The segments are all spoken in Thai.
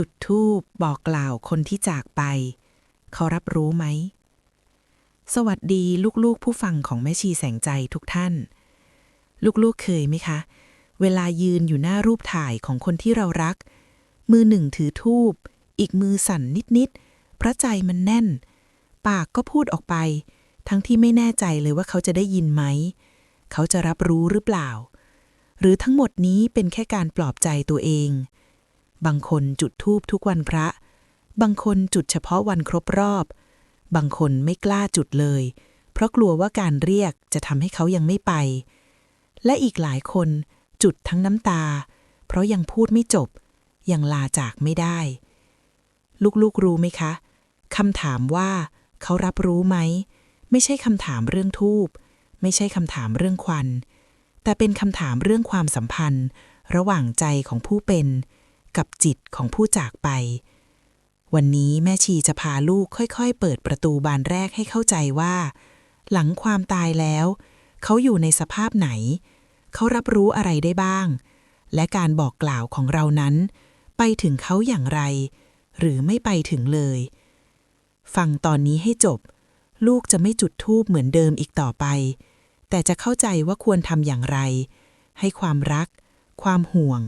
จุดธูปบอกกล่าวคนที่จากไป เขารับรู้ไหม สวัสดีลูกๆผู้ฟังของแม่ชีแสงใจทุกท่าน ลูกๆเคยไหมคะ เวลายืนอยู่หน้ารูปถ่ายของคนที่เรารัก มือหนึ่งถือธูปอีกมือสั่นนิดๆเพราะใจมันแน่น ปากก็พูดออกไป ทั้งที่ไม่แน่ใจเลยว่าเขาจะได้ยินไหม เขาจะรับรู้หรือเปล่า หรือทั้งหมดนี้เป็นแค่การปลอบใจตัวเอง บางคนจุดธูปทุกวันพระ บางคนจุดเฉพาะวันครบรอบ บางคนไม่กล้าจุดเลย เพราะกลัวว่าการเรียกจะทำให้เขายังไม่ไป และอีกหลายคนจุดทั้งน้ำตา เพราะยังพูดไม่จบ ยังลาจากไม่ได้ ลูกๆรู้ไหมคะคำถามว่าเขารับรู้ไหม ไม่ใช่คำถามเรื่องทูบไม่ใช่คำถามเรื่องควัน แต่เป็นคำถามเรื่องความสัมพันธ์ ระหว่างใจของผู้เป็น กับจิตของผู้จากไป วันนี้แม่ชีจะพาลูกค่อยๆ เปิดประตูบานแรกให้เข้าใจว่า หลังความตายแล้ว เขาอยู่ในสภาพไหน เขารับรู้อะไรได้บ้าง และการบอกกล่าวของเรานั้น ไปถึงเขาอย่างไร หรือไม่ไปถึงเลย ฟังตอนนี้ให้จบ ลูกจะไม่จุดธูปเหมือนเดิมอีกต่อไป แต่จะเข้าใจว่าควรทำอย่างไร ให้ความรัก ความห่วง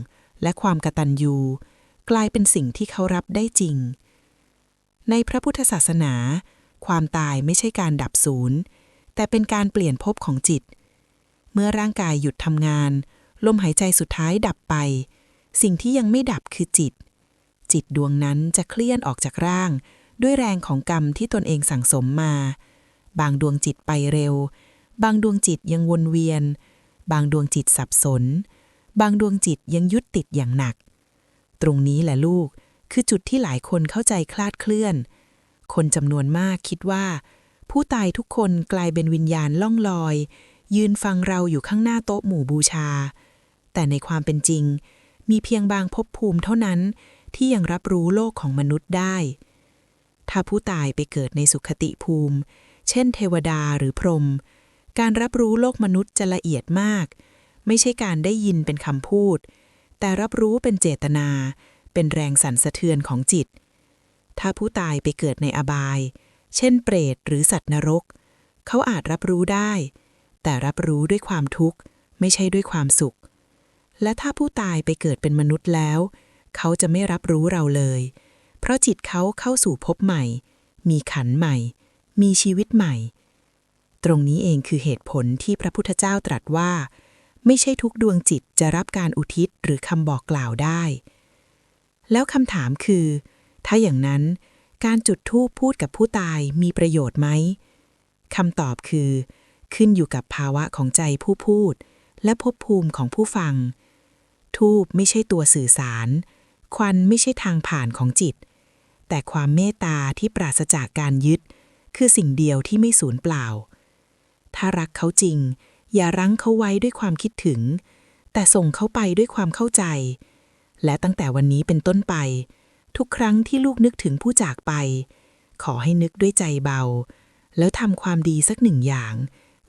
และความกตัญญูกลายเป็นสิ่งที่เขารับได้จริง ในพระพุทธศาสนา ความตายไม่ใช่การดับศูนย์ แต่เป็นการเปลี่ยนภพของจิต เมื่อร่างกายหยุดทำงาน ลมหายใจสุดท้ายดับไป สิ่งที่ยังไม่ดับคือจิต จิตดวงนั้นจะเคลื่อนออกจากร่าง ด้วยแรงของกรรมที่ตนเองสั่งสมมา บางดวงจิตไปเร็ว บางดวงจิตยังวนเวียน บางดวงจิตสับสน บางดวงจิตยังยึดติดอย่างหนัก ตรงนี้แหละลูกคือจุดที่หลายคนเข้าใจคลาดเคลื่อน คนจำนวนมากคิดว่า ผู้ตายทุกคนกลายเป็นวิญญาณล่องลอย ยืนฟังเราอยู่ข้างหน้าโต๊ะหมู่บูชา แต่ในความเป็นจริง มีเพียงบางภพภูมิเท่านั้นที่ยังรับรู้โลกของมนุษย์ได้ ถ้าผู้ตายไปเกิดในสุขติภูมิ เช่น เทวดาหรือพรหมการรับรู้โลกมนุษย์จะละเอียดมาก ไม่ใช่การได้ยินเป็นคำพูด แต่รับรู้เป็นเจตนา เป็นแรงสั่นสะเทือนของจิต ถ้าผู้ตายไปเกิดในอบาย เช่นเปรตหรือสัตว์นรก เขาอาจรับรู้ได้ แต่รับรู้ด้วยความทุกข์ ไม่ใช่ด้วยความสุข และถ้าผู้ตายไปเกิดเป็นมนุษย์แล้ว เขาจะไม่รับรู้เราเลย เพราะจิตเขาเข้าสู่ภพใหม่ มีขันใหม่ มีชีวิตใหม่ตรงนี้เองคือเหตุผลที่พระพุทธเจ้าตรัสว่า ไม่ใช่ทุกดวงจิตจะรับการอุทิศหรือคำบอกกล่าวได้ แล้วคำถามคือ ถ้าอย่างนั้นการจุดธูปพูดกับผู้ตายมีประโยชน์ไหมคำตอบคือ ขึ้นอยู่กับภาวะของใจผู้พูด และภพภูมิของผู้ฟัง ทูบไม่ใช่ตัวสื่อสาร ควันไม่ใช่ทางผ่านของจิต แต่ความเมตตาที่ปราศจากการยึด คือสิ่งเดียวที่ไม่สูญเปล่า ถ้ารักเขาจริง อย่ารั้งเขาไว้ด้วยความคิดถึง แต่ส่งเขาไปด้วยความเข้าใจ และตั้งแต่วันนี้เป็นต้นไป ทุกครั้งที่ลูกนึกถึงผู้จากไป ขอให้นึกด้วยใจเบา แล้วทำความดีสักหนึ่งอย่าง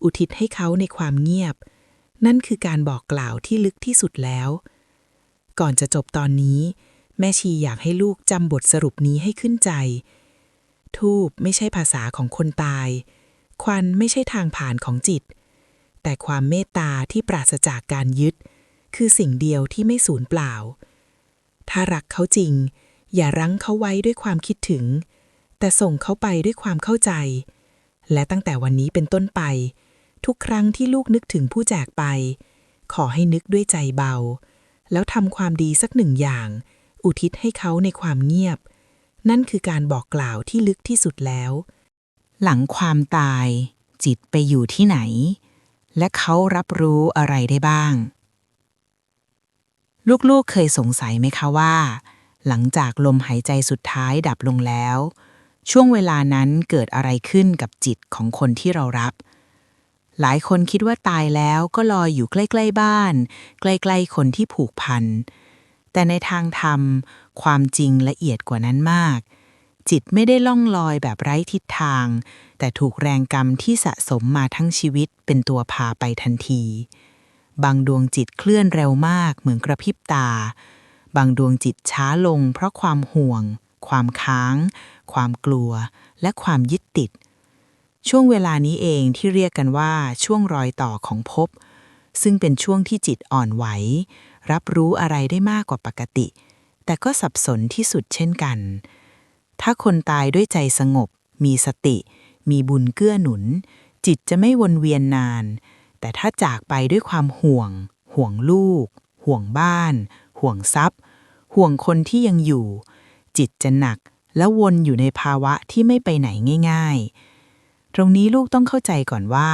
อุทิศให้เขาในความเงียบ นั่นคือการบอกกล่าวที่ลึกที่สุดแล้ว ก่อนจะจบตอนนี้ แม่ชีอยากให้ลูกจำบทสรุปนี้ให้ขึ้นใจ ทูบไม่ใช่ภาษาของคนตาย ควันไม่ใช่ทางผ่านของจิต แต่ความเมตตาที่ปราศจากการยึด คือสิ่งเดียวที่ไม่สูญเปล่า ถ้ารักเขาจริง อย่ารั้งเขาไว้ด้วยความคิดถึง แต่ส่งเขาไปด้วยความเข้าใจ และตั้งแต่วันนี้เป็นต้นไป ทุกครั้งที่ลูกนึกถึงผู้จากไป ขอให้นึกด้วยใจเบา แล้วทำความดีสักหนึ่งอย่าง อุทิศให้เขาในความเงียบ นั่นคือการบอกกล่าวที่ลึกที่สุดแล้ว หลังความตายจิตไปอยู่ที่ไหน และเขารับรู้อะไรได้บ้าง ลูกๆเคยสงสัยไหมคะว่า หลังจากลมหายใจสุดท้ายดับลงแล้ว ช่วงเวลานั้นเกิดอะไรขึ้นกับจิตของคนที่เรารับ หลายคนคิดว่าตายแล้วก็ลอยอยู่ใกล้ๆบ้าน ใกล้ๆคนที่ผูกพัน แต่ในทางธรรม ความจริงละเอียดกว่านั้นมาก จิตไม่ได้ล่องลอยแบบไร้ทิศทาง แต่ถูกแรงกรรมที่สะสมมาทั้งชีวิตเป็นตัวพาไปทันที บางดวงจิตเคลื่อนเร็วมากเหมือนกระพริบตา บางดวงจิตช้าลงเพราะความห่วง ความค้าง ความกลัว และความยึดติด ช่วงเวลานี้เองที่เรียกกันว่าช่วงรอยต่อของภพ ซึ่งเป็นช่วงที่จิตอ่อนไหว รับรู้อะไรได้มากกว่าปกติ แต่ก็สับสนที่สุดเช่นกัน ถ้าคนตายด้วยใจสงบ มีสติ มีบุญเกื้อหนุน จิตจะไม่วนเวียนนาน แต่ถ้าจากไปด้วยความห่วง ห่วงลูก ห่วงบ้าน ห่วงทรัพย์ ห่วงคนที่ยังอยู่ จิตจะหนักและวนอยู่ในภาวะที่ไม่ไปไหนง่าย ๆ ตรงนี้ลูกต้องเข้าใจก่อนว่า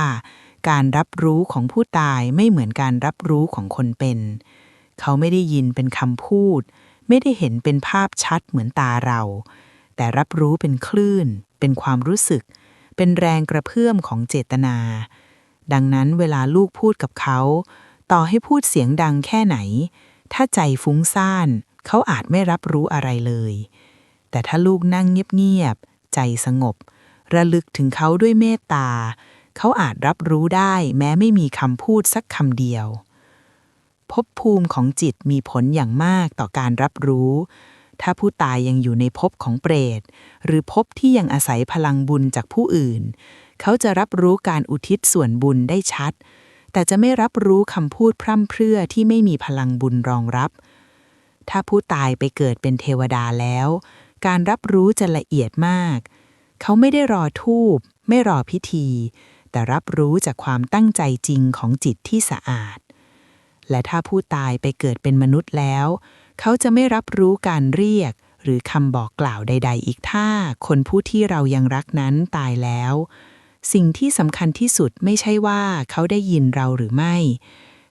การรับรู้ของผู้ตายไม่เหมือนการรับรู้ของคนเป็น เขาไม่ได้ยินเป็นคำพูด ไม่ได้เห็นเป็นภาพชัดเหมือนตาเรา แต่รับรู้เป็นคลื่น เป็นความรู้สึก เป็นแรงกระเพื่อมของเจตนา ดังนั้นเวลาลูกพูดกับเขา ต่อให้พูดเสียงดังแค่ไหน ถ้าใจฟุ้งซ่าน เขาอาจไม่รับรู้อะไรเลย แต่ถ้าลูกนั่งเงียบๆ ใจสงบ ระลึกถึงเขาด้วยเมตตา เขาอาจรับรู้ได้แม้ไม่มีคำพูดสักคำเดียวภพภูมิของจิตมีผลอย่างมากต่อการรับรู้ ถ้าผู้ตายยังอยู่ในภพของเปรต หรือภพที่ยังอาศัยพลังบุญจากผู้อื่น เขาจะรับรู้การอุทิศส่วนบุญได้ชัด แต่จะไม่รับรู้คำพูดพร่ำเพรื่อที่ไม่มีพลังบุญรองรับ ถ้าผู้ตายไปเกิดเป็นเทวดาแล้ว การรับรู้จะละเอียดมาก เขาไม่ได้รอทูบไม่รอพิธี แต่รับรู้จากความตั้งใจจริงของจิตที่สะอาด และถ้าผู้ตายไปเกิดเป็นมนุษย์แล้ว เขาจะไม่รับรู้การเรียก หรือคำบอกกล่าวใด ๆ อีกถ้า คนผู้ที่เรายังรักนั้นตายแล้ว สิ่งที่สำคัญที่สุดไม่ใช่ว่าเขาได้ยินเราหรือไม่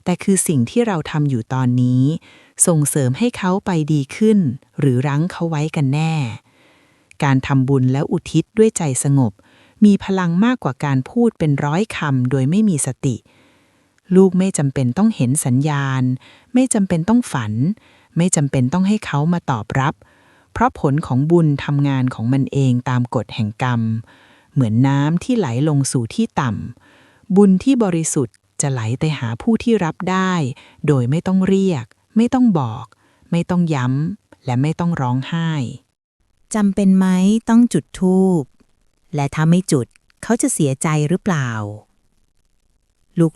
แต่คือสิ่งที่เราทำอยู่ตอนนี้ ส่งเสริมให้เขาไปดีขึ้น หรือรั้งเขาไว้กันแน่ การทำบุญแล้วอุทิศด้วยใจสงบ มีพลังมากกว่าการพูดเป็นร้อยคำโดยไม่มีสติ ลูกไม่จำเป็นต้องเห็นสัญญาณ ไม่จำเป็นต้องฝัน ไม่จำเป็นต้องให้เขามาตอบรับ เพราะผลของบุญทำงานของมันเองตามกฎแห่งกรรม เหมือนน้ำที่ไหลลงสู่ที่ต่ำบุญที่บริสุทธิ์จะไหลไปหาผู้ที่รับได้ โดยไม่ต้องเรียก ไม่ต้องบอก ไม่ต้องย้ำ และไม่ต้องร้องไห้จำเป็นไหมต้องจุดธูป และถ้าไม่จุดเขาจะเสียใจหรือเปล่า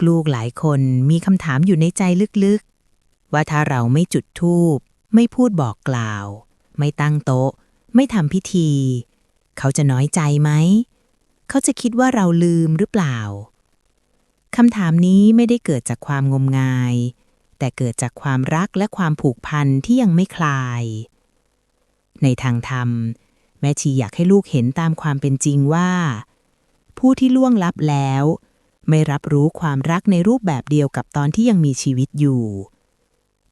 ลูกๆหลายคนมีคำถามอยู่ในใจลึกๆ ว่าถ้าเราไม่จุดธูป ไม่พูดบอกกล่าว ไม่ตั้งโต๊ะ ไม่ทำพิธี เขาจะน้อยใจไหม เขาจะคิดว่าเราลืมหรือเปล่าคำถามนี้ไม่ได้เกิดจากความงมงาย แต่เกิดจากความรักและความผูกพันที่ยังไม่คลาย ในทางธรรม แม่ชีอยากให้ลูกเห็นตามความเป็นจริงว่า ผู้ที่ล่วงลับแล้ว ไม่รับรู้ความรักในรูปแบบเดียวกับตอนที่ยังมีชีวิตอยู่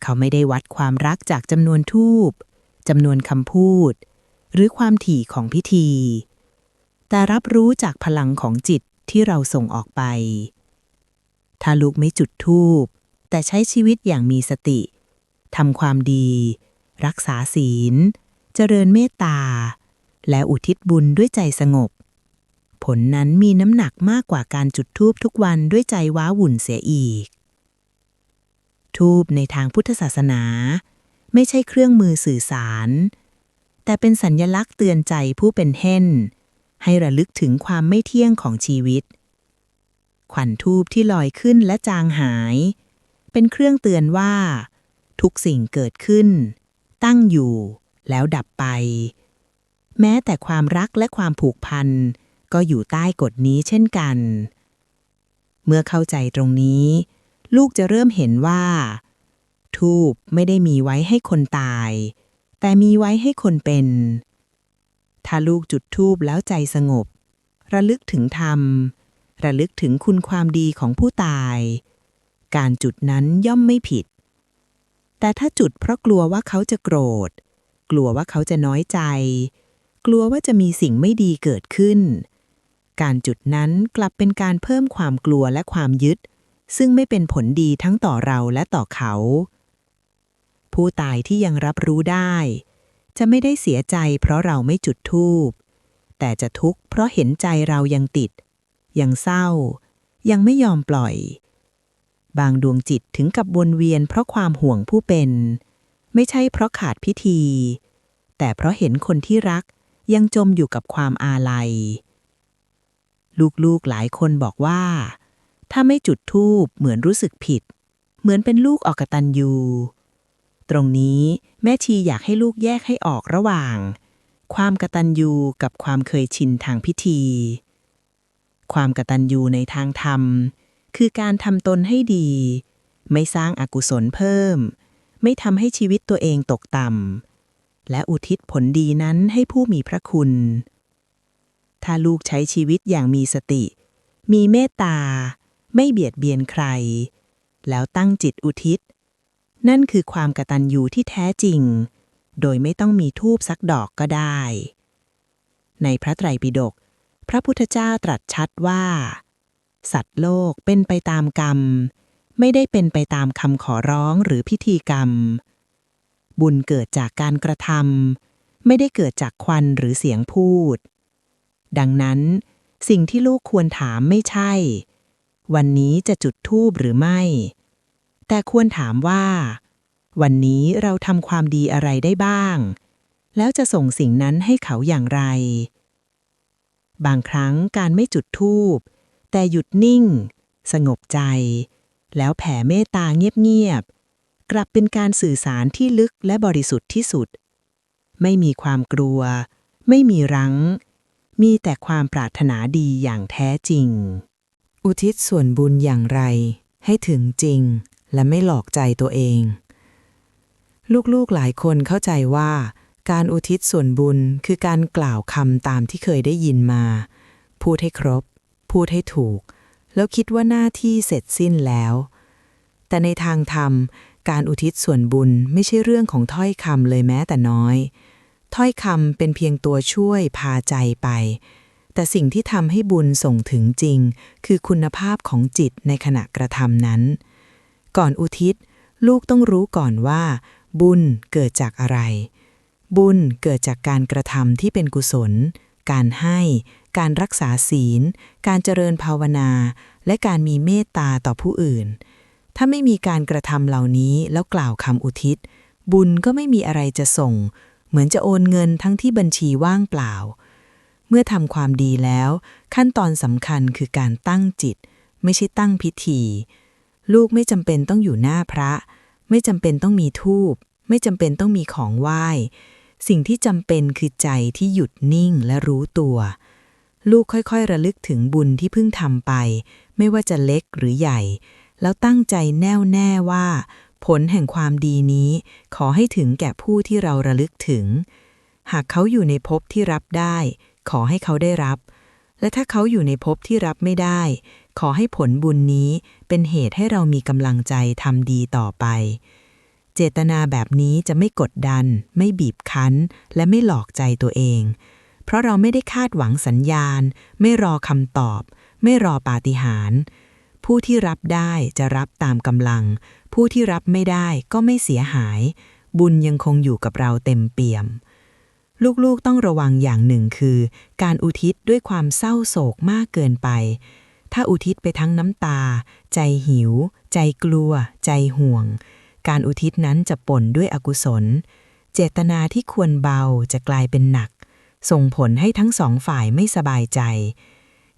เขาไม่ได้วัดความรักจากจำนวนทูบจำนวนคำพูด หรือความถี่ของพิธี แต่รับรู้จากพลังของจิตที่เราส่งออกไป ถ้าลูกไม่จุดธูปแต่ใช้ชีวิตอย่างมีสติทำความดี รักษาศีล เจริญเมตตา และอุทิศบุญด้วยใจสงบ ผลนั้นมีน้ำหนักมากกว่าการจุดธูปทุกวันด้วยใจว้าวุ่นเสียอีก ทูบในทางพุทธศาสนา ไม่ใช่เครื่องมือสื่อสาร แต่เป็นสัญญลักษณ์เตือนใจผู้เป็นเห่นให้ระลึกถึงความไม่เที่ยงของชีวิต ขวัญทูบที่ลอยขึ้นและจางหาย เป็นเครื่องเตือนว่า ทุกสิ่งเกิดขึ้น ตั้งอยู่ แล้วดับไป แม้แต่ความรักและความผูกพัน ก็อยู่ใต้กฎนี้เช่นกัน เมื่อเข้าใจตรงนี้ ลูกจะเริ่มเห็นว่า ทูบไม่ได้มีไว้ให้คนตาย แต่มีไว้ให้คนเป็น ถ้าลูกจุดทูบแล้วใจสงบ ระลึกถึงธรรม ระลึกถึงคุณความดีของผู้ตาย การจุดนั้นย่อมไม่ผิด แต่ถ้าจุดเพราะกลัวว่าเขาจะโกรธ กลัวว่าเขาจะน้อยใจ กลัวว่าจะมีสิ่งไม่ดีเกิดขึ้น การจุดนั้นกลับเป็นการเพิ่มความกลัวและความยึด ซึ่งไม่เป็นผลดีทั้งต่อเราและต่อเขา ผู้ตายที่ยังรับรู้ได้ จะไม่ได้เสียใจเพราะเราไม่จุดธูป แต่จะทุกข์เพราะเห็นใจเรายังติด ยังเศร้า ยังไม่ยอมปล่อย บางดวงจิตถึงกับวนเวียนเพราะความห่วงผู้เป็น ไม่ใช่เพราะขาดพิธี แต่เพราะเห็นคนที่รักยังจมอยู่กับความอาลัย ลูกๆหลายคนบอกว่า ถ้าไม่จุดธูปเหมือนรู้สึกผิด เหมือนเป็นลูกออกกตันยูตรงนี้แม่ชีอยากให้ลูกแยกให้ออกระหว่าง ความกตัญญูกับความเคยชินทางพิธี ความกตัญญูในทางธรรม คือการทำตนให้ดี ไม่สร้างอากุศลเพิ่ม ไม่ทำให้ชีวิตตัวเองตกต่ำและอุทิศผลดีนั้นให้ผู้มีพระคุณ ถ้าลูกใช้ชีวิตอย่างมีสติ มีเมตตา ไม่เบียดเบียนใคร แล้วตั้งจิตอุทิศ นั่นคือความกตัญญูที่แท้จริง โดยไม่ต้องมีทูบสักดอกก็ได้ ในพระไตรปิฎกพระพุทธเจ้าตรัสชัดว่า สัตว์โลกเป็นไปตามกรรม ไม่ได้เป็นไปตามคำขอร้องหรือพิธีกรรม บุญเกิดจากการกระทำไม่ได้เกิดจากควันหรือเสียงพูด ดังนั้น สิ่งที่ลูกควรถามไม่ใช่ วันนี้จะจุดธูปหรือไม่ แต่ควรถามว่า วันนี้เราทำความดีอะไรได้บ้าง แล้วจะส่งสิ่งนั้นให้เขาอย่างไร บางครั้งการไม่จุดธูปแต่หยุดนิ่ง สงบใจ แล้วแผ่เมตตาเงียบๆ กลับเป็นการสื่อสารที่ลึกและบริสุทธิ์ที่สุด ไม่มีความกลัว ไม่มีรั้ง มีแต่ความปรารถนาดีอย่างแท้จริง อุทิศส่วนบุญอย่างไร ให้ถึงจริง และไม่หลอกใจตัวเอง ลูกๆหลายคนเข้าใจว่า การอุทิศส่วนบุญคือการกล่าวคำตามที่เคยได้ยินมา พูดให้ครบ พูดให้ถูก แล้วคิดว่าหน้าที่เสร็จสิ้นแล้ว แต่ในทางธรรม การอุทิศส่วนบุญไม่ใช่เรื่องของถ้อยคำเลยแม้แต่น้อย ถ้อยคำเป็นเพียงตัวช่วยพาใจไป แต่สิ่งที่ทำให้บุญส่งถึงจริง คือคุณภาพของจิตในขณะกระทำนั้น ก่อนอุทิศ ลูกต้องรู้ก่อนว่า บุญเกิดจากอะไร บุญเกิดจากการกระทำที่เป็นกุศล การให้ การรักษาศีล การเจริญภาวนา และการมีเมตตาต่อผู้อื่น ถ้าไม่มีการกระทำเหล่านี้แล้วกล่าวคำอุทิศ บุญก็ไม่มีอะไรจะส่ง เหมือนจะโอนเงินทั้งที่บัญชีว่างเปล่า เมื่อทำความดีแล้ว ขั้นตอนสำคัญคือการตั้งจิต ไม่ใช่ตั้งพิธี ลูกไม่จำเป็นต้องอยู่หน้าพระ ไม่จำเป็นต้องมีทูบไม่จำเป็นต้องมีของไหว้ สิ่งที่จำเป็นคือใจที่หยุดนิ่งและรู้ตัว ลูกค่อยๆ ระลึกถึงบุญที่เพิ่งทำไป ไม่ว่าจะเล็กหรือใหญ่ แล้วตั้งใจแน่วแน่ว่า ผลแห่งความดีนี้ ขอให้ถึงแก่ผู้ที่เราระลึกถึง หากเขาอยู่ในภพที่รับได้ ขอให้เขาได้รับ และถ้าเขาอยู่ในภพที่รับไม่ได้ ขอให้ผลบุญนี้เป็นเหตุให้เรามีกำลังใจทำดีต่อไป เจตนาแบบนี้จะไม่กดดัน ไม่บีบคั้น และไม่หลอกใจตัวเอง เพราะเราไม่ได้คาดหวังสัญญาณ ไม่รอคำตอบ ไม่รอปาฏิหาริย์ผู้ที่รับได้จะรับตามกำลัง ผู้ที่รับไม่ได้ก็ไม่เสียหาย บุญยังคงอยู่กับเราเต็มเปี่ยม ลูกๆต้องระวังอย่างหนึ่งคือ การอุทิศด้วยความเศร้าโศกมากเกินไป ถ้าอุทิศไปทั้งน้ำตา ใจหิว ใจกลัว ใจห่วง การอุทิศนั้นจะปนด้วยอกุศล เจตนาที่ควรเบาจะกลายเป็นหนัก ส่งผลให้ทั้งสองฝ่ายไม่สบายใจ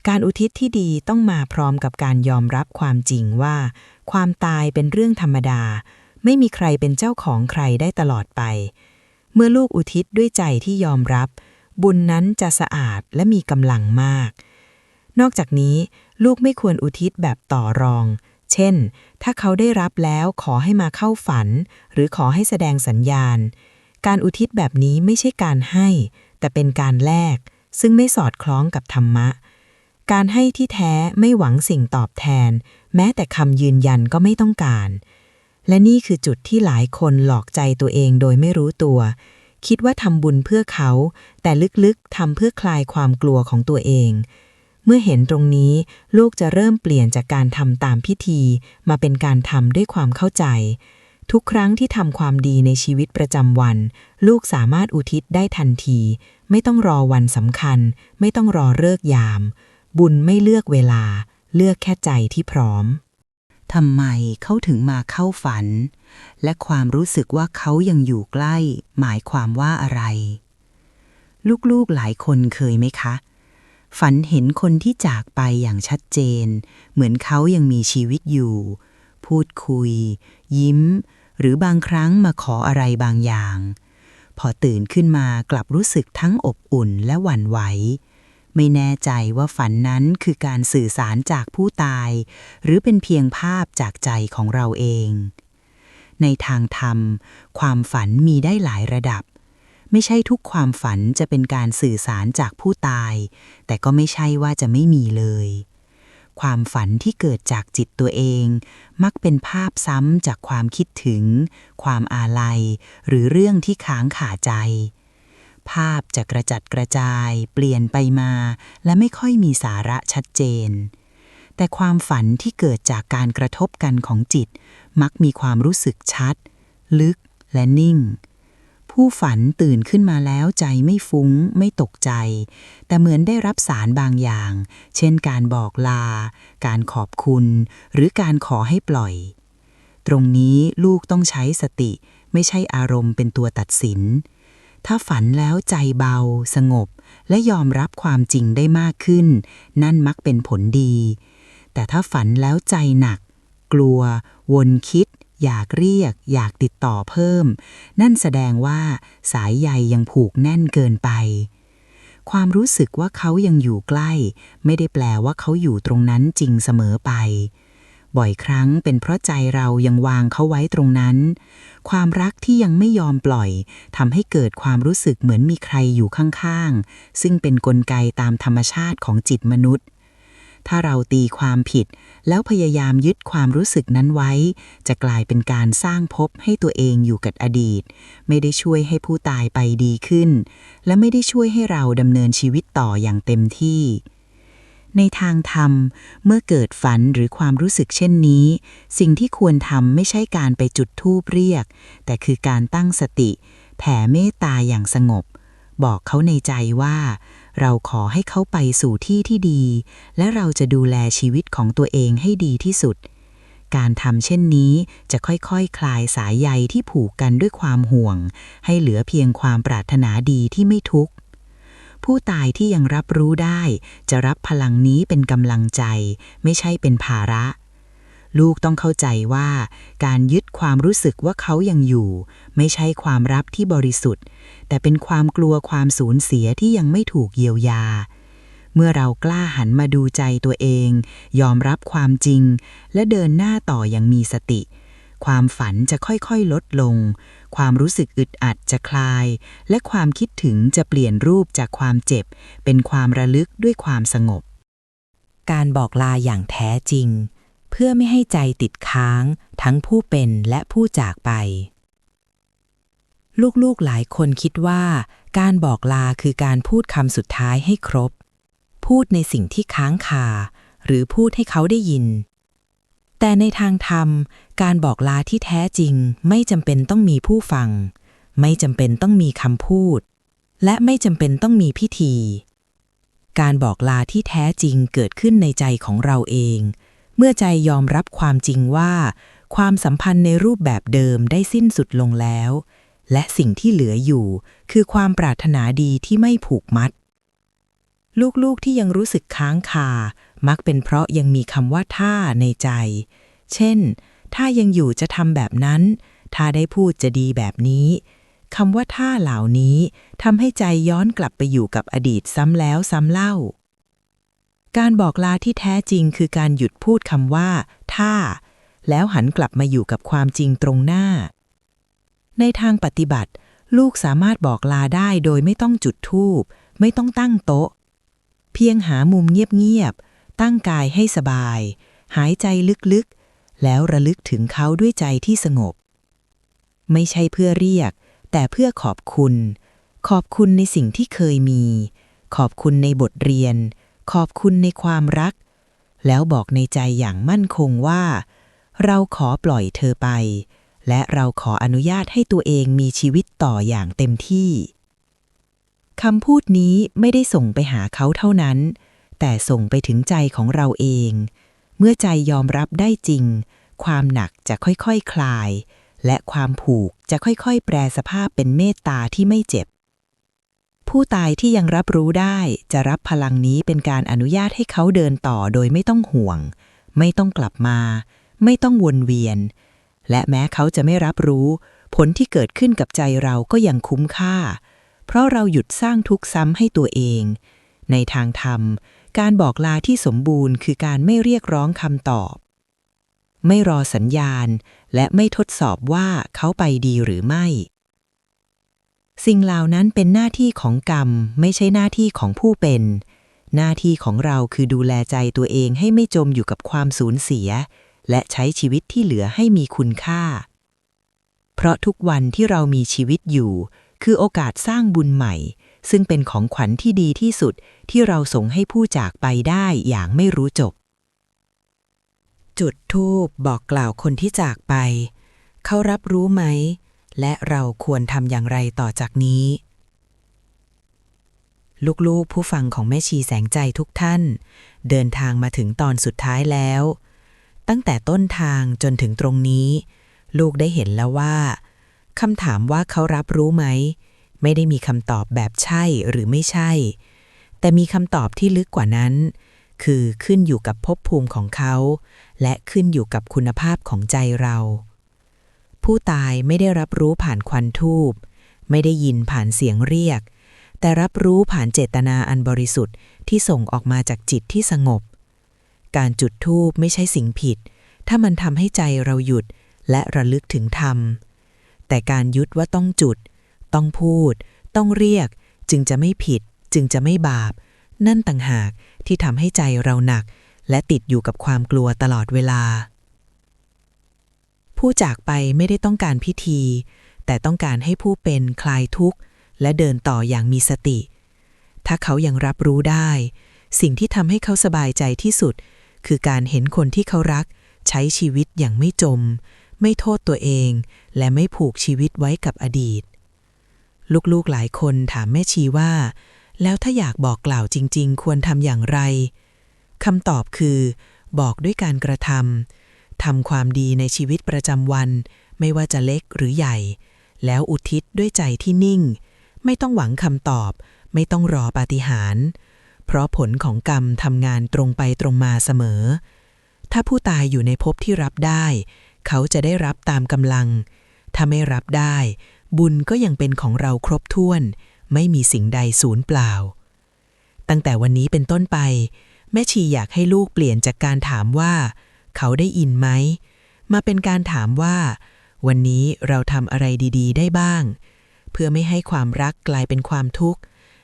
การอุทิศที่ดีต้องมาพร้อมกับการยอมรับความจริงว่า ความตายเป็นเรื่องธรรมดา ไม่มีใครเป็นเจ้าของใครได้ตลอดไป เมื่อลูกอุทิศด้วยใจที่ยอมรับ บุญนั้นจะสะอาดและมีกำลังมาก นอกจากนี้ ลูกไม่ควรอุทิศแบบต่อรอง เช่น ถ้าเขาได้รับแล้วขอให้มาเข้าฝัน หรือขอให้แสดงสัญญาณ การอุทิศแบบนี้ไม่ใช่การให้ แต่เป็นการแลก ซึ่งไม่สอดคล้องกับธรรมะ การให้ที่แท้ไม่หวังสิ่งตอบแทน แม้แต่คำยืนยันก็ไม่ต้องการ และนี่คือจุดที่หลายคนหลอกใจตัวเองโดยไม่รู้ตัว คิดว่าทำบุญเพื่อเขา แต่ลึกๆทำเพื่อคลายความกลัวของตัวเอง เมื่อเห็นตรงนี้ลูกจะเริ่มเปลี่ยนจากการทำตามพิธี มาเป็นการทำด้วยความเข้าใจ ทุกครั้งที่ทำความดีในชีวิตประจำวัน ลูกสามารถอุทิศได้ทันที ไม่ต้องรอวันสำคัญ ไม่ต้องรอเลิกยาม บุญไม่เลือกเวลา เลือกแค่ใจที่พร้อม ทำไมเขาถึงมาเข้าฝัน และความรู้สึกว่าเขายังอยู่ใกล้ หมายความว่าอะไร ลูกๆหลายคนเคยไหมคะ ฝันเห็นคนที่จากไปอย่างชัดเจน เหมือนเขายังมีชีวิตอยู่ พูดคุย ยิ้ม หรือบางครั้งมาขออะไรบางอย่าง พอตื่นขึ้นมากลับรู้สึกทั้งอบอุ่นและหวั่นไหว ไม่แน่ใจว่าฝันนั้นคือการสื่อสารจากผู้ตาย หรือเป็นเพียงภาพจากใจของเราเอง ในทางธรรม ความฝันมีได้หลายระดับ ไม่ใช่ทุกความฝันจะเป็นการสื่อสารจากผู้ตาย แต่ก็ไม่ใช่ว่าจะไม่มีเลย ความฝันที่เกิดจากจิตตัวเอง มักเป็นภาพซ้ำจากความคิดถึง ความอาลัย หรือเรื่องที่ค้างขาใจ ภาพจะกระจัดกระจาย เปลี่ยนไปมา และไม่ค่อยมีสาระชัดเจน แต่ความฝันที่เกิดจากการกระทบกันของจิต มักมีความรู้สึกชัด ลึกและนิ่ง ผู้ฝันตื่นขึ้นมาแล้วใจไม่ฟุง้ง ไม่ตกใจ แต่เหมือนได้รับสารบางอย่าง เช่นการบอกลา การขอบคุณ หรือการขอให้ปล่อย ตรงนี้ลูกต้องใช้สติไม่ใช่อารมณ์เป็นตัวตัดสิน ถ้าฝันแล้วใจเบา สงบ และยอมรับความจริงได้มากขึ้น นั่นมักเป็นผลดี แต่ถ้าฝันแล้วใจหนัก กลัว วนคิด อยากเรียก อยากติดต่อเพิ่ม นั่นแสดงว่าสายใยยังผูกแน่นเกินไป ความรู้สึกว่าเขายังอยู่ใกล้ ไม่ได้แปลว่าเขาอยู่ตรงนั้นจริงเสมอไป บ่อยครั้งเป็นเพราะใจเรายังวางเขาไว้ตรงนั้น ความรักที่ยังไม่ยอมปล่อยทำให้เกิดความรู้สึกเหมือนมีใครอยู่ข้างๆ ซึ่งเป็นนกลไกตามธรรมชาติของจิตมนุษย์ ถ้าเราตีความผิด แล้วพยายามยึดความรู้สึกนั้นไว้ จะกลายเป็นการสร้างภพให้ตัวเองอยู่กับอดีต ไม่ได้ช่วยให้ผู้ตายไปดีขึ้น และไม่ได้ช่วยให้เราดำเนินชีวิตต่ออย่างเต็มที่ ในทางธรรม เมื่อเกิดฝันหรือความรู้สึกเช่นนี้ สิ่งที่ควรทำไม่ใช่การไปจุดธูปเรียก แต่คือการตั้งสติ แผ่เมตตาอย่างสงบ บอกเขาในใจว่า เราขอให้เขาไปสู่ที่ที่ดี และเราจะดูแลชีวิตของตัวเองให้ดีที่สุด การทำเช่นนี้จะค่อยๆคคลายสายใยที่ผูกกันด้วยความห่วง ให้เหลือเพียงความปรารถนาดีที่ไม่ทุกข์ ผู้ตายที่ยังรับรู้ได้ จะรับพลังนี้เป็นกำลังใจ ไม่ใช่เป็นภาระ ลูกต้องเข้าใจว่า การยึดความรู้สึกว่าเขายังอยู่ ไม่ใช่ความรับที่บริสุทธิ์ แต่เป็นความกลัวความสูญเสียที่ยังไม่ถูกเยียวยา เมื่อเรากล้าหันมาดูใจตัวเอง ยอมรับความจริง และเดินหน้าต่ออย่างมีสติ ความฝันจะค่อยๆลดลง ความรู้สึกอึดอัดจะคลาย และความคิดถึงจะเปลี่ยนรูปจากความเจ็บ เป็นความระลึกด้วยความสงบ การบอกลาอย่างแท้จริง เพื่อไม่ให้ใจติดค้าง ทั้งผู้เป็นและผู้จากไป ลูกๆหลายคนคิดว่า การบอกลาคือการพูดคำสุดท้ายให้ครบ พูดในสิ่งที่ค้างคาหรือพูดให้เขาได้ยิน แต่ในทางธรรม การบอกลาที่แท้จริง ไม่จำเป็นต้องมีผู้ฟัง ไม่จำเป็นต้องมีคำพูด และไม่จำเป็นต้องมีพิธี การบอกลาที่แท้จริงเกิดขึ้นในใจของเราเอง เมื่อใจยอมรับความจริงว่า ความสัมพันธ์ในรูปแบบเดิมได้สิ้นสุดลงแล้ว และสิ่งที่เหลืออยู่ คือความปรารถนาดีที่ไม่ผูกมัด ลูกๆที่ยังรู้สึกค้างคา มักเป็นเพราะยังมีคำว่าถ้าในใจ เช่น ถ้ายังอยู่จะทำแบบนั้น ถ้าได้พูดจะดีแบบนี้คำว่าถ้าเหล่านี้ทำให้ใจย้อนกลับไปอยู่กับอดีตซ้ำแล้วซ้ำเล่า การบอกลาที่แท้จริงคือการหยุดพูดคำว่าถ้าแล้วหันกลับมาอยู่กับความจริงตรงหน้า ในทางปฏิบัติ ลูกสามารถบอกลาได้โดยไม่ต้องจุดธูป ไม่ต้องตั้งโต๊ะ เพียงหามุมเงียบๆ ตั้งกายให้สบาย หายใจลึกๆ แล้วระลึกถึงเขาด้วยใจที่สงบ ไม่ใช่เพื่อเรียก แต่เพื่อขอบคุณ ขอบคุณในสิ่งที่เคยมี ขอบคุณในบทเรียน ขอบคุณในความรัก แล้วบอกในใจอย่างมั่นคงว่า เราขอปล่อยเธอไป และเราขออนุญาตให้ตัวเองมีชีวิตต่ออย่างเต็มที่คำพูดนี้ไม่ได้ส่งไปหาเขาเท่านั้น แต่ส่งไปถึงใจของเราเอง เมื่อใจยอมรับได้จริง ความหนักจะค่อยๆคคลาย และความผูกจะค่อยๆ แปรสภาพเป็นเมตตาที่ไม่เจ็บ ผู้ตายที่ยังรับรู้ได้จะรับพลังนี้เป็นการอนุญาตให้เขาเดินต่อโดยไม่ต้องห่วง ไม่ต้องกลับมา ไม่ต้องวนเวียน และแม้เขาจะไม่รับรู้ ผลที่เกิดขึ้นกับใจเราก็ยังคุ้มค่า เพราะเราหยุดสร้างทุกข์ซ้ำให้ตัวเอง ในทางธรรม การบอกลาที่สมบูรณ์คือการไม่เรียกร้องคำตอบ ไม่รอสัญญาณ และไม่ทดสอบว่าเขาไปดีหรือไม่ สิ่งเหล่านั้นเป็นหน้าที่ของกรรม ไม่ใช่หน้าที่ของผู้เป็น หน้าที่ของเราคือดูแลใจตัวเองให้ไม่จมอยู่กับความสูญเสีย และใช้ชีวิตที่เหลือให้มีคุณค่า เพราะทุกวันที่เรามีชีวิตอยู่ คือโอกาสสร้างบุญใหม่ ซึ่งเป็นของขวัญที่ดีที่สุดที่เราส่งให้ผู้จากไปได้อย่างไม่รู้จบ จุดทูบบอกกล่าวคนที่จากไป เขารับรู้ไหม และเราควรทำอย่างไรต่อจากนี้ ลูกๆผู้ฟังของแม่ชีแสงใจทุกท่าน เดินทางมาถึงตอนสุดท้ายแล้ว ตั้งแต่ต้นทางจนถึงตรงนี้ ลูกได้เห็นแล้วว่าคำถามว่าเขารับรู้ไหม ไม่ได้มีคำตอบแบบใช่หรือไม่ใช่ แต่มีคำตอบที่ลึกกว่านั้น คือขึ้นอยู่กับภพภูมิของเขา และขึ้นอยู่กับคุณภาพของใจเรา ผู้ตายไม่ได้รับรู้ผ่านควันทูบไม่ได้ยินผ่านเสียงเรียก แต่รับรู้ผ่านเจตนาอันบริสุทธิ์ที่ส่งออกมาจากจิตที่สงบ การจุดทูบไม่ใช่สิ่งผิด ถ้ามันทำให้ใจเราหยุดและระลึกถึงธรรม แต่การยึดว่าต้องจุด ต้องพูด ต้องเรียก จึงจะไม่ผิด จึงจะไม่บาป นั่นต่างหากที่ทำให้ใจเราหนัก และติดอยู่กับความกลัวตลอดเวลา ผู้จากไปไม่ได้ต้องการพิธี แต่ต้องการให้ผู้เป็นคลายทุกข์ และเดินต่ออย่างมีสติ ถ้าเขายังรับรู้ได้ สิ่งที่ทำให้เขาสบายใจที่สุด คือการเห็นคนที่เขารัก ใช้ชีวิตอย่างไม่จม ไม่โทษตัวเอง และไม่ผูกชีวิตไว้กับอดีต ลูกๆหลายคนถามแม่ชีว่า แล้วถ้าอยากบอกกล่าวจริง ๆ ควรทำอย่างไรคำตอบคือ บอกด้วยการกระทำทำความดีในชีวิตประจำวัน ไม่ว่าจะเล็กหรือใหญ่ แล้วอุทิศด้วยใจที่นิ่ง ไม่ต้องหวังคำตอบ ไม่ต้องรอปาฏิหาริย์เพราะผลของกรรมทำงานตรงไปตรงมาเสมอ ถ้าผู้ตายอยู่ในภพที่รับได้ เขาจะได้รับตามกำลัง ถ้าไม่รับได้ บุญก็ยังเป็นของเราครบถ้วน ไม่มีสิ่งใดสูญเปล่า ตั้งแต่วันนี้เป็นต้นไป แม่ชีอยากให้ลูกเปลี่ยนจากการถามว่า เขาได้ยินไหม มาเป็นการถามว่า วันนี้เราทำอะไรดีๆ ได้บ้าง เพื่อไม่ให้ความรักกลายเป็นความทุกข์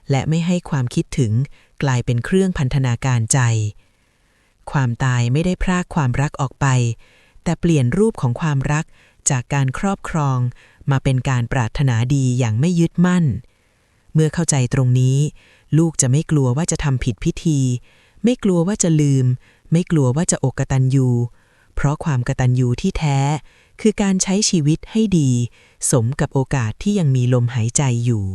และไม่ให้ความคิดถึงกลายเป็นเครื่องพันธนาการใจ ความตายไม่ได้พรากความรักออกไป แต่เปลี่ยนรูปของความรัก จากการครอบครอง มาเป็นการปรารถนาดีอย่างไม่ยึดมั่น เมื่อเข้าใจตรงนี้ ลูกจะไม่กลัวว่าจะทำผิดพิธี ไม่กลัวว่าจะลืม ไม่กลัวว่าจะอกกตันยูเพราะความกตัญญูที่แท้ คือการใช้ชีวิตให้ดี สมกับโอกาสที่ยังมีลมหายใจอยู่